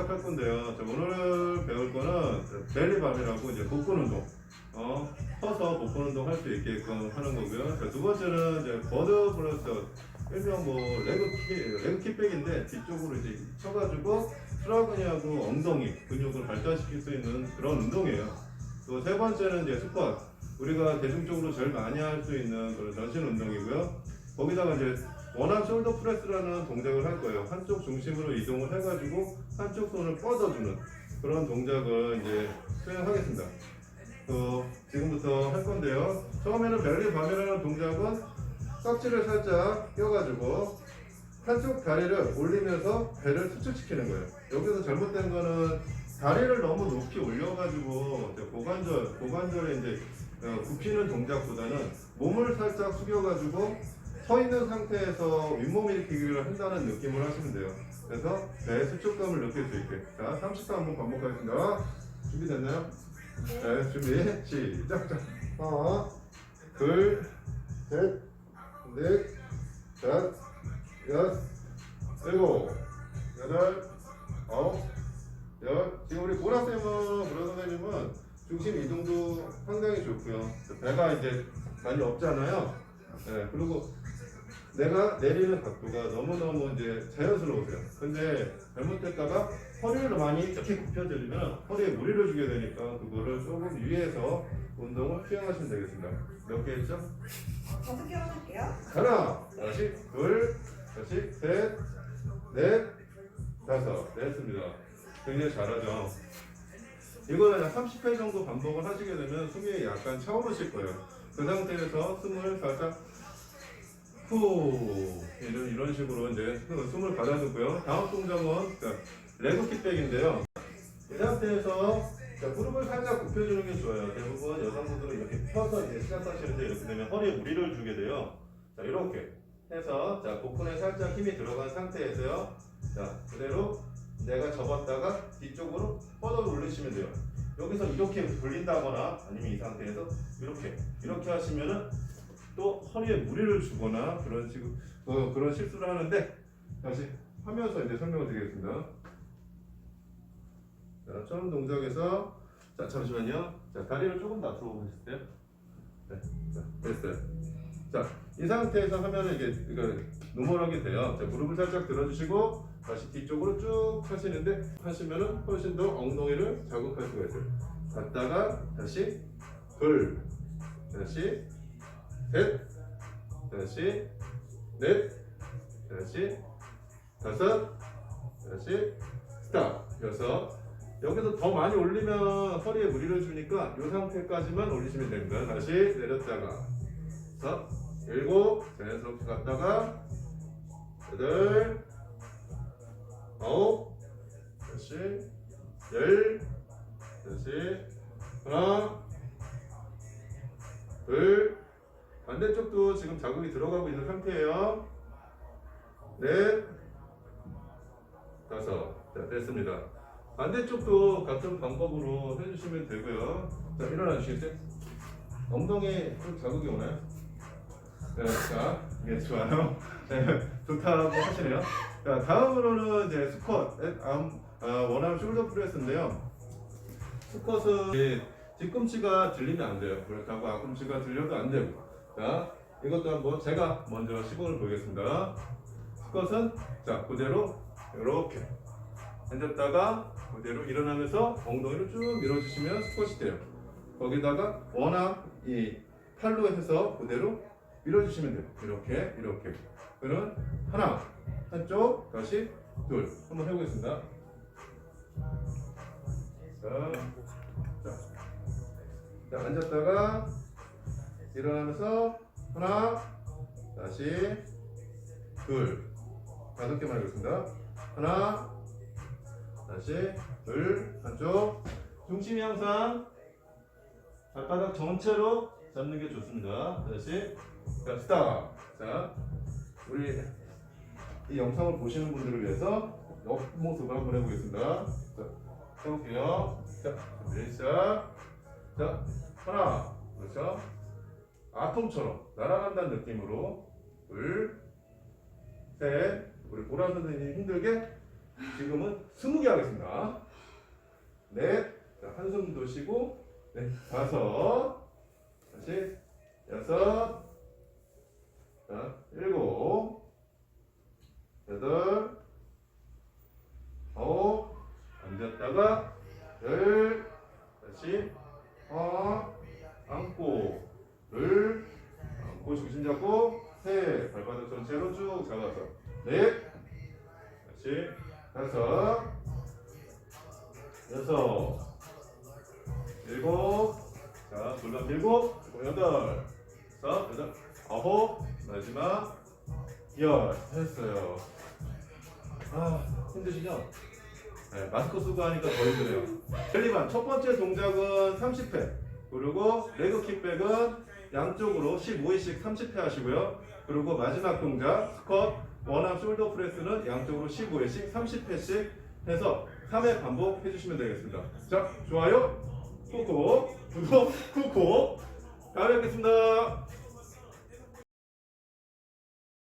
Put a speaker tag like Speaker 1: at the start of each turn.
Speaker 1: 시작할 건데요. 자, 오늘 배울 거는 벨리밤이라고 이제 복근 운동. 어, 서서 복근 운동 할 수 있게끔 하는 거고요. 자, 두 번째는 이제 버드 플러스 일명 뭐 레그 키, 레그 킥백인데 뒤쪽으로 이제 쳐가지고 트라그니하고 엉덩이 근육을 발달시킬 수 있는 그런 운동이에요. 또 세 번째는 이제 스쿼트. 우리가 대중적으로 제일 많이 할 수 있는 그런 전신 운동이고요. 거기다가 이제 원암 숄더 프레스라는 동작을 할 거예요. 한쪽 중심으로 이동을 해가지고 한쪽 손을 뻗어주는 그런 동작을 이제 수행하겠습니다. 또 지금부터 할 건데요. 처음에는 벨리 밤이라는 동작은 깍지를 살짝 껴가지고 한쪽 다리를 올리면서 배를 수축시키는 거예요. 여기서 잘못된 거는 다리를 너무 높이 올려가지고 고관절, 고관절에 이제 어, 굽히는 동작보다는 몸을 살짝 숙여가지고 서 있는 상태에서 윗몸 일으키기를 한다는 느낌을 하시면 돼요. 그래서 배 수축감을 느낄 수 있게. 자, 30초 한번 반복하겠습니다. 준비됐나요? 네, 준비. 시작. 자, 하나, 둘, 셋, 넷, 다섯, 여섯, 일곱, 여덟, 아홉, 열. 지금 우리 보라쌤은, 보라 선생님은 중심 이동도 상당히 좋고요. 배가 이제 많이 없잖아요. 네, 그리고 내가 내리는 각도가 너무너무 이제 자연스러우세요. 근데 잘못됐다가 허리를 많이 이렇게 굽혀드리면 허리에 무리를 주게 되니까 그거를 조금 위에서 운동을 수행하시면 되겠습니다. 몇 개 했죠?
Speaker 2: 다섯 개 해볼게요.
Speaker 1: 하나, 다시, 둘, 다시, 셋, 넷, 다섯. 됐습니다. 굉장히 잘하죠. 이거는 한 30회 정도 반복을 하시게 되면 숨이 약간 차오르실 거예요. 그 상태에서 숨을 살짝 후 이런 이런 식으로 이제 숨을 가다듬고요. 다음 동작은 자, 레그 킥백인데요. 이 상태에서 자, 무릎을 살짝 굽혀주는 게 좋아요. 대부분 여성분들은 이렇게 펴서 이제 시작하시는데 이렇게 되면 허리에 무리를 주게 돼요. 자 이렇게 해서 자 복근에 살짝 힘이 들어간 상태에서요. 자 그대로 내가 접었다가 뒤쪽으로 뻗어 올리시면 돼요. 여기서 이렇게 돌린다거나 아니면 이 상태에서 이렇게 이렇게 하시면은 또 허리에 무리를 주거나 그런 식으로 어, 그런 실수를 하는데 다시 하면서 이제 설명을 드리겠습니다. 자, 처음 동작에서 자 잠시만요. 자 다리를 조금 더 앞으로 보셨어요? 네, 자 됐어요. 자이 상태에서 하면은 이게 이거 노멀하게 돼요. 자 무릎을 살짝 들어주시고 다시 뒤쪽으로 쭉 하시는데 하시면은 훨씬 더 엉덩이를 자극할 수가 있어요. 갔다가 다시 둘 다시 셋, 다시 넷, 다시 다섯, 다시 스탑. 여섯. 여기서 더 많이 올리면 허리에 무리를 주니까 이 상태까지만 올리시면 됩니다. 다시 내렸다가 여섯, 일곱, 자연스럽게 갔다가 여덟, 아홉, 다시 열, 다시 하나, 둘. 반대쪽도 지금 자극이 들어가고 있는 상태예요. 넷, 다섯. 자, 됐습니다. 반대쪽도 같은 방법으로 해주시면 되고요. 자, 일어나 주시겠어요? 엉덩이에 좀 자극이 오나요? 네, 자, 예, 좋아요. 네, 좋다고 하시네요. 자, 다음으로는 이제 스쿼트, 암, 아, 원암 숄더 프레스인데요. 스쿼트는 뒤꿈치가 들리면 안 돼요. 그렇다고 앞꿈치가 들려도 안 되고. 자, 이것도 한번 제가 먼저 시범을 보겠습니다. 스쿼트는 자 그대로 이렇게 앉았다가 그대로 일어나면서 엉덩이를 쭉 밀어주시면 스쿼시 돼요. 거기다가 원암 이 팔로 해서 그대로 밀어주시면 돼요. 이렇게 이렇게. 그러면 하나 한쪽 다시 둘 한번 해보겠습니다. 자, 자, 자 앉았다가 일어나면서 하나 다시 둘. 다섯 개만 하겠습니다. 하나 다시 둘. 한쪽. 중심이 항상 발바닥 전체로 잡는 게 좋습니다. 다시 자 스탑 자 우리 이 영상을 보시는 분들을 위해서 옆모습을 한번 해보겠습니다. 자 해볼게요. 자 시작. 자 하나 그렇죠 아톰처럼 날아간다는 느낌으로 둘, 셋, 우리 보라 선생님 힘들게 지금은 20개 하겠습니다. 넷, 자, 한숨도 쉬고, 네, 다섯, 다시, 여섯, 자, 일곱, 여덟, 아홉, 앉았다가, 열, 다시, 하나, 안고, 둘, 안고 중심 잡고, 셋, 발바닥 전체로 쭉 잡아서, 넷, 다시, 다섯, 여섯, 일곱, 자, 골반 그리고 여덟, 여섯, 여덟, 아홉, 마지막. 열. 했어요. 아, 힘드시죠? 네, 마스크 쓰고 하니까 더 힘드네요. 젤리반 첫 번째 동작은 30회, 그리고 레그 킥백은 양쪽으로 15회씩 30회 하시고요. 그리고 마지막 동작 스쿼트, 원암 숄더 프레스는 양쪽으로 15회씩 30회씩 해서 3회 반복 해 주시면 되겠습니다. 자, 좋아요, 꾹꾹, 구독, 꾹꾹. 다음에 뵙겠습니다.